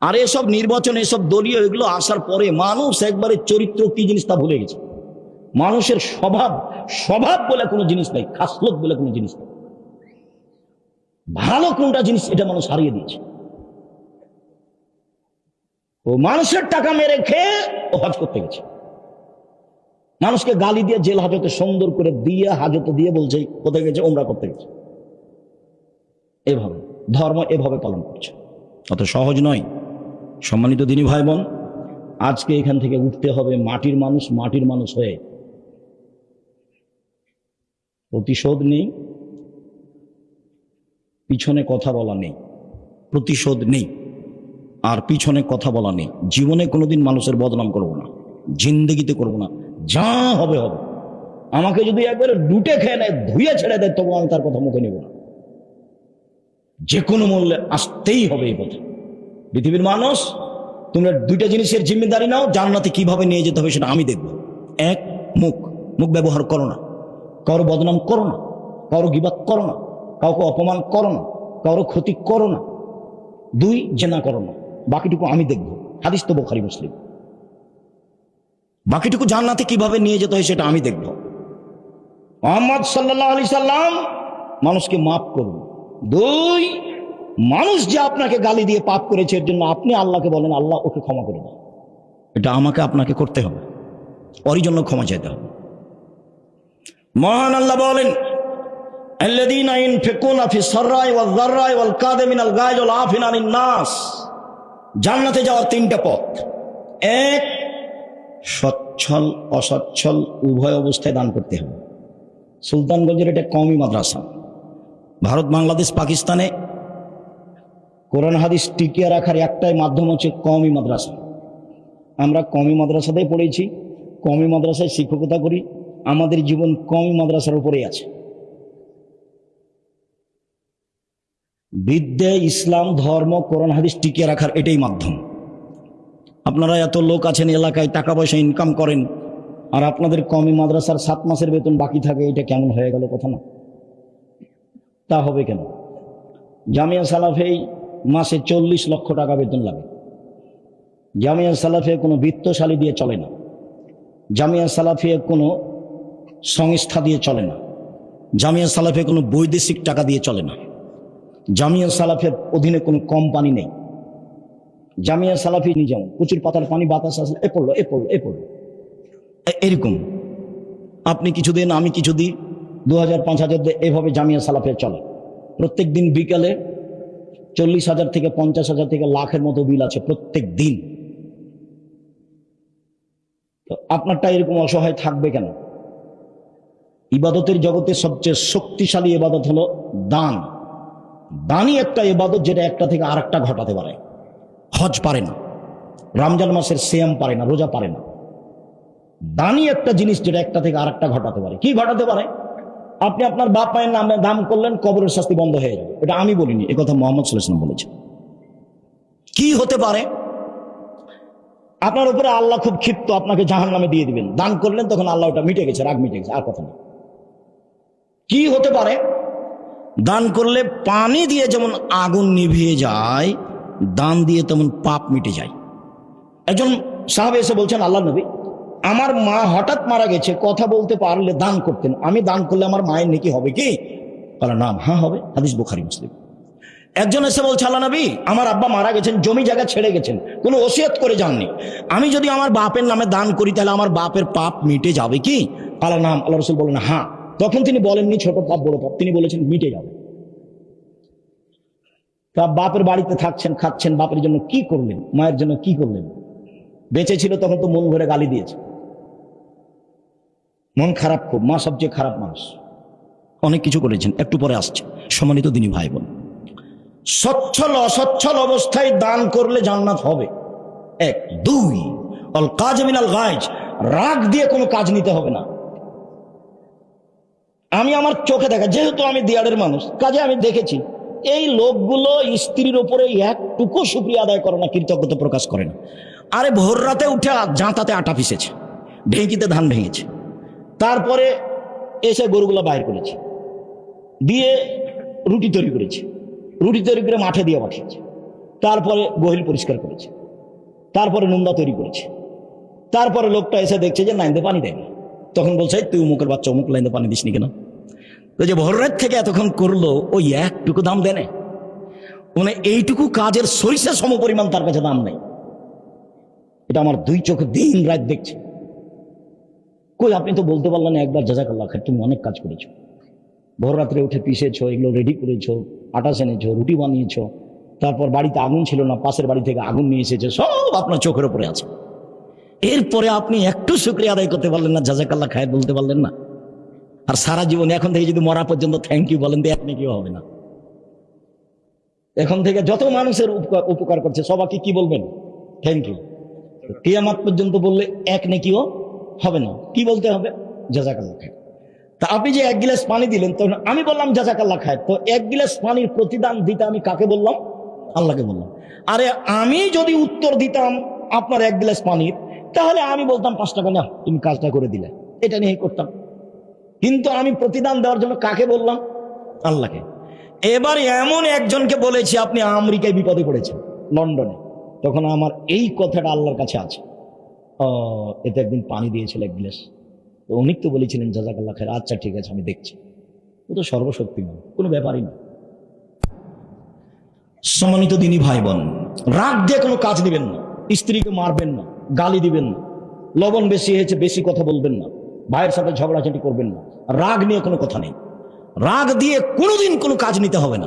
আর এসব নির্বাচন, এসব দলীয় এগুলো আসার পরে মানুষ একবারে চরিত্র কি জিনিস তা ভুলে গেছে। মানুষের স্বভাব স্বভাব বলে কোনো জিনিস নাই, খাসলত বলে কোনো জিনিস নেই। ভালো কোনটা জিনিস এটা মানুষ হারিয়ে দিয়েছে। ও মানুষের টাকা মেরে খেয়ে ও হজ করতে গেছে। মানুষকে গালি দিয়ে জেল হাজতে সুন্দর করে দিয়ে, হাজতে দিয়ে বলছে, কোথায় গেছে? ওমরা করতে গেছে। এভাবে, ধর্ম এভাবে পালন করছে। অত সহজ নয়। সম্মানিত দিনী ভাই বোন আজকে এখান থেকে উঠতে হবে মাটির মানুষ মাটির মানুষ হয়ে। প্রতিশোধ নেই, পিছনে কথা বলা নেই, প্রতিশোধ নেই, আর পিছনে কথা বলা নেই। জীবনে কোনোদিন মানুষের বদনাম করব না, জিন্দগিতে করব না, যা হবে হবে। আমাকে যদি একবারে লুটে খেয়ে নেয়, ধুয়ে ছেড়ে দেয় তবু আমি তার কথা মুখে নেব না। যে কোনো মূল্যে আসতেই হবে এই পথে। পৃথিবীর মানুষ, তোমরা দুইটা জিনিসের জিম্মেদারি নাও, জান্নাতে কীভাবে নিয়ে যেতে হবে সেটা আমি দেখব। এক, মুখ। মুখ ব্যবহার করো না। কারও বদনাম করো না। কারও গিবাদ করো না। কাউকে অপমান করো না। কারও ক্ষতি করো না। দুই, জেনা করো না। বাকিটুকু আমি দেখব। হাদিস তো বোখারি, মুসলিম। বাকিটুকু জান্নাতে কীভাবে নিয়ে যেতে হয় সেটা আমি দেখব। মোহাম্মদ সাল্লাহ আলি সাল্লাম মানুষকে মাফ করুন। দুই মানুষ যে আপনাকে গালি দিয়ে পাপ করেছে, এর জন্য আপনি আল্লাহকে বলেন, আল্লাহ ওকে ক্ষমা করে দেন এটা আমাকে আপনাকে করতে হবে। ওরই জন্য ক্ষমা চাইতে হবে। মহান আল্লাহ বলেন জান্নাতে যাওয়ার তিনটা পথ। এক, সচ্ছল, অসচ্ছল, উভয় অবস্থায় দান করতে হবে। সুলতানগঞ্জের এটা কমই মাদ্রাসা। ভারত, বাংলাদেশ, পাকিস্তানে কোরআন হাদিস টিকিয়ে রাখার একটাই মাধ্যম হচ্ছে কমই মাদ্রাসা। আমরা কমই মাদ্রাসাতেই পড়েছি কমই মাদ্রাসায় শিক্ষকতা করি, আমাদের জীবন কমই মাদ্রাসার উপরেই আছে। বিদ্যে ইসলাম, ধর্ম, কোরআন, হাদিস টিকিয়ে রাখার এটাই মাধ্যম। আপনারা এত লোক আছেন এলাকায়, টাকা পয়সা ইনকাম করেন, আর আপনাদের কমি মাদ্রাসার সাত মাসের বেতন বাকি থাকে, এটা কেমন হয়ে গেল কথা না? তা হবে কেন? জামিয়া সালাফেই মাসে চল্লিশ লক্ষ টাকা বেতন লাগে। জামিয়া সালাফে কোনো বৃত্তশালী দিয়ে চলে না। জামিয়া সালাফে কোনো সংস্থা দিয়ে চলে না। জামিয়া সালাফে কোনো বৈদেশিক টাকা দিয়ে চলে না। জামিয়া সালাফের অধীনে কোনো কোম্পানি নেই। জামিয়া সালাফি নিয়ে যেমন প্রচুর পাতার পানি, বাতাস আসলে এ পড়ল এ পড়ল এ পড়ল। এরকম। আপনি কিছু দিন আমি কিছু দিই দু হাজার পাঁচ হাজার এভাবে জামিয়া সালাফে চলে। প্রত্যেক দিন বিকালে চল্লিশ হাজার থেকে পঞ্চাশ হাজার থেকে লাখের মতো বিল আছে প্রত্যেক দিন। আপনারটা এরকম অসহায় থাকবে কেন? ইবাদতের জগতে সবচেয়ে শক্তিশালী ইবাদত হলো দান। দানই একটা ইবাদত যেটা একটা থেকে আরেকটা ঘটাতে পারে। হজ পারে না। রমজান মাসের সিয়াম পারে না, রোজা পারে না। দানই একটা জিনিস যেটা একটা থেকে আরেকটা ঘটাতে পারে। কি ঘটাতে পারে? আপনি আপনার বাপ মায়ের নামে দাম করলেন, কবরের শাস্তি বন্ধ হয়ে যাবে। এটা আমি বলিনি, এ কথা মোহাম্মদ সাল্লাম বলেছে কি হতে পারে? আপনার উপরে আল্লাহ খুব ক্ষিপ্ত, আপনাকে জাহান নামে দিয়ে দিবেন। দান করলেন, তখন আল্লাহ ওটা মিটে গেছে, রাগ মিটে গেছে, আর কথা নেই। কি হতে পারে? দান করলে পানি দিয়ে যেমন আগুন নিভিয়ে যায়, দান দিয়ে তেমন পাপ মিটে যায়। একজন সাহাবে এসে বলছেন আল্লাহ নবী আমার মা হঠাৎ মারা গেছে, কথা বলতে পারলে দান করতেন। আমি দান করলে আমার মায়ের নাকি হবে কি? বলে নাম হ্যাঁ হবে, হাদিস বুখারি, মুসলিম। একজন এসে বলছে, আল্লাহ নবী, আমার আব্বা মারা গেছেন, জমি জায়গা ছেড়ে গেছেন, কোনো ওসিয়ত করে যাননি। আমি যদি আমার বাপের নামে দান করি, তাহলে আমার বাপের পাপ মিটে যাবে কি? আল্লাহ নাম আল্লাহ রসুল বলেন হ্যাঁ। তখন তিনি বলেননি, ছোট পাপ, বড় পাপ, তিনি বলেছেন, মিটে যাবে। তা বাপের বাড়িতে থাকছেন, খাচ্ছেন, বাপের জন্য কি করলেন? মায়ের জন্য কি করলেন? বেঁচে ছিল, তখন তো মন ভরে গালি দিয়েছে। মন খারাপ খুব, মা সবচেয়ে খারাপ মানুষ। অনেক কিছু করেছেন, একটু পরে আসছে। সম্মানিত দিনী ভাই বোন সচ্ছল অসচ্ছল অবস্থায় দান করলে জান্নাত হবে। এক, দুই, অল কাজ মিনাল গাইজ রাগ দিয়ে কোনো কাজ নিতে হবে না। আমি আমার চোখে দেখা, যেহেতু আমি দিয়ারের মানুষ, কাজে আমি দেখেছি, এই লোকগুলো স্ত্রীর উপরে একটুকু সুক্রিয়া আদায় করে না, কৃতজ্ঞতা প্রকাশ করে না। আরে ভোর রাতে উঠে জাঁতাতে আটা পিসেছে, ঢেঁকিতে ধান ভেঙেছে। তারপরে এসে গরুগুলো বাইর করেছে। দিয়ে রুটি তৈরি করেছে। রুটি তৈরি করে মাঠে দিয়ে পাঠিয়েছে। তারপরে গহিল পরিষ্কার করেছে। তারপরে নোংরা তৈরি করেছে। তারপরে লোকটা এসে দেখছে যে লাইনতে পানি দেয়নি। তখন বলছে তুই উমুকের বাচ্চা, অমুক লাইনতে পানি দিসনি কেন? তো যে ভোর রাত থেকে এতক্ষণ করল ওই একটুকু দাম দেনে মানে এইটুকু কাজের সরিষা সম পরিমাণ তার কাছে দাম নেই এটা আমার দুই চোখে দিন রাত দেখছে। কই, আপনি তো বলতে পারলেন একবার, জাজাকাল্লাহ খায় তুমি অনেক কাজ করেছ। ভোর রাত্রে উঠে পিসেছো এগুলো রেডি করেছ, আটা সেনেছো, রুটি বানিয়েছো, তারপর বাড়িতে আগুন ছিল না, পাশের বাড়ি থেকে আগুন নিয়ে এসেছে, সব আপনার চোখের উপরে আছে। এরপরে আপনি একটু শুক্রিয়া আদায় করতে পারলেন না, জাজাকাল্লাহ খায় বলতে পারলেন না। আর সারা জীবন এখন থেকে যদি মরা পর্যন্ত থ্যাংক ইউ বলেন তো এক নেকিও হবে না। এখন থেকে যত মানুষের উপকার- উপকার করছে, সবাইকে কি বলবেন? থ্যাংক ইউ কিয়ামাত পর্যন্ত বললে এক নেকিও হবে না। কি বলতে হবে? জাজাকাল্লা খায় তা আপনি যে এক গিলাস পানি দিলেন, তখন আমি বললাম, জাজাকাল্লাহ খায় তো এক গিলাস পানির প্রতিদান দিতে আমি কাকে বললাম? আল্লাহকে বললাম। আরে আমি যদি উত্তর দিতাম আপনার এক গিলাস পানির, তাহলে আমি বলতাম, পাঁচ টাকা না তুমি কাজটা করে দিলে। এটা নিয়ে করতাম। কিন্তু আমি প্রতিদান দেওয়ার জন্য কাকে বললাম? আল্লাহকে। এবার এমন একজনকে বলেছি, আপনি আমেরিকায় বিপদে পড়েছেন, লন্ডনে। তখন আমার এই কথাটা আল্লাহর কাছে আছে। এতে একদিন পানি দিয়েছিল এক গ্লাস। তো উনি তো বলেছিলেন, জাজাকাল্লাহ খায় আচ্ছা ঠিক আছে, আমি দেখছি। ও তো সর্বশক্তিমান কোনো ব্যাপারই না। সম্মানিত দিনী ভাই বোন রাগ দিয়ে কোনো কাজ দিবেন না, স্ত্রীকে মারবেন না, গালি দিবেন না, লবণ বেশি হয়েছে, বেশি কথা বলবেন না, ভাইয়ের সাথে ঝগড়াঝাটি করবেন না, রাগ নিয়ে কোনো কথা নেই। রাগ দিয়ে কোনোদিন কোনো কাজ নিতে হবে না।